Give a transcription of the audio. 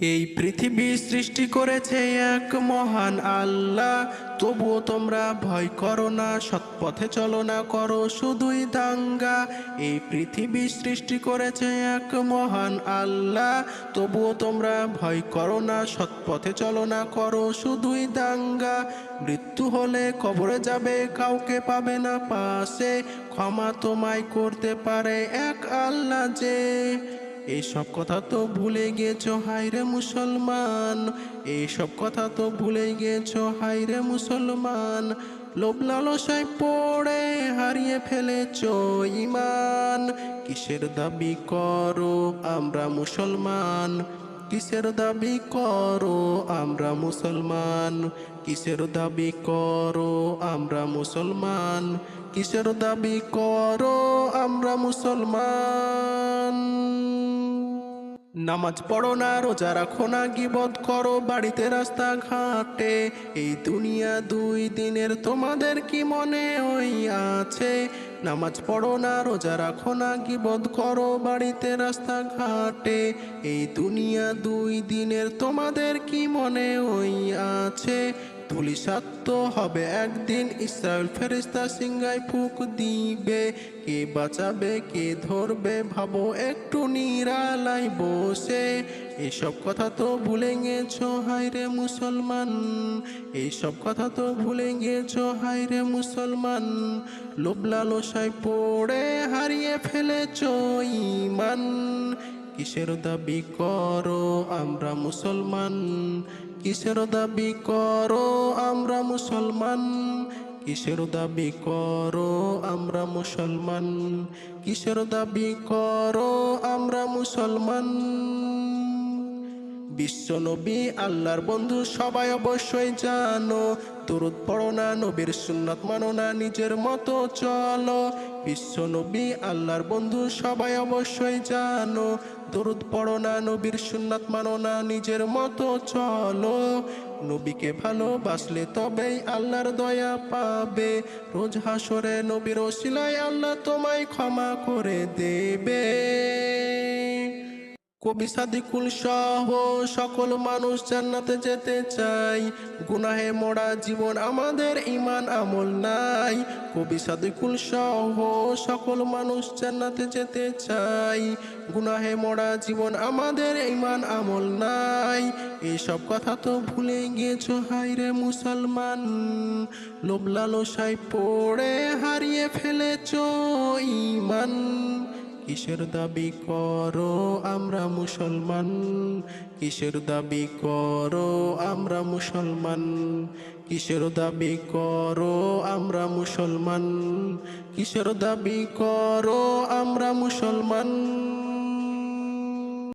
এই পৃথিবী সৃষ্টি করেছে এক মহান আল্লাহ। তবুও তোমরা ভয় করো না, সৎপথে চলো না, করো শুধুই দাঙ্গা। এই পৃথিবী সৃষ্টি করেছে এক মহান আল্লাহ। তবুও তোমরা ভয় করো না, সৎপথে চলো না, করো শুধুই দাঙ্গা। মৃত্যু হলে কবরে যাবে, কাউকে পাবে না পাশে। ক্ষমা তোমায় করতে পারে এক আল্লাহ যে। এইসব কথা তো ভুলে গেছো হাইরে মুসলমান। এইসব কথা তো ভুলে গেছো হাইরে মুসলমান। লোভ লালসায় পড়ে হারিয়ে ফেলেছো ইমান কিসের দাবি করো আমরা মুসলমান? কিসের দাবি করো আমরা মুসলমান? কিসের দাবি করো আমরা মুসলমান? কিসের দাবি করো আমরা মুসলমান। নামাজ পড়ো না, রোজা রাখো না, গিবদ করো, বাড়িতে রাস্তা ঘাটে এই দুনিয়া দুই দিনের, তোমাদের কি মনে ওই আছে? নামাজ পড়ো না, রোজা রাখো না, গিবদ করো, বাড়িতে রাস্তা ঘাটে এই দুনিয়া দুই দিনের, তোমাদের কি মনে ওই আছে? ধুলিসাত্য হবে একদিন। ইসরায়েল ফেরিস্তা সিংহায় ফুক দিবে। কে বাঁচাবে, কে ধরবে, ভাবো একটু নিরালাই বসে। এইসব কথা তো ভুলে গেছ গেছো হাইরে মুসলমান। এইসব কথা তো ভুলে গেছ গেছো হাইরে মুসলমান। লোভ লালসায় পড়ে হারিয়ে ফেলেছো ইমান কিসের দাবি করো আমরা মুসলমান? কিসের দাবি করো আমরা মুসলমান? কিসের দাবি করো আমরা মুসলমান? কিসের দাবি করো আমরা মুসলমান? বিশ্বনবী আল্লাহর বন্ধু, সবাই অবশ্যই জানো, দরুদ পড়ো না, নবীর সুন্নত মানো না, নিজের মতো চলো। বিশ্বনবী আল্লাহর বন্ধু, সবাই অবশ্যই জানো দরুদ পড়ো না, নবীর সুন্নাত মানো না, নিজের মতো চলো। নবীকে ভালোবাসলে তবেই আল্লাহর দয়া পাবে। রোজ হাসরে নবীর ওসিলায় আল্লাহ তোমায় ক্ষমা করে দেবে। কবি সাদিকুল সহ সকল মানুষ জান্নাতে যেতে চাই। গুনাহে মোড়া জীবন আমাদের ইমান আমল নাই। কবি সাদিকুল সহ সকল মানুষ জান্নাতে যেতে চাই। গুনাহে মোড়া জীবন আমাদের ইমান আমল নাই। এইসব কথা তো ভুলে গিয়েছো হাইরে মুসলমান। লোভ লালসায় পড়ে হারিয়ে ফেলেছো ইমান কিসের দাবি করো আমরা মুসলমান? কিসের দাবি করো আমরা মুসলমান? কিসের দাবি করো আমরা মুসলমান? কিসের দাবি করো আমরা মুসলমান?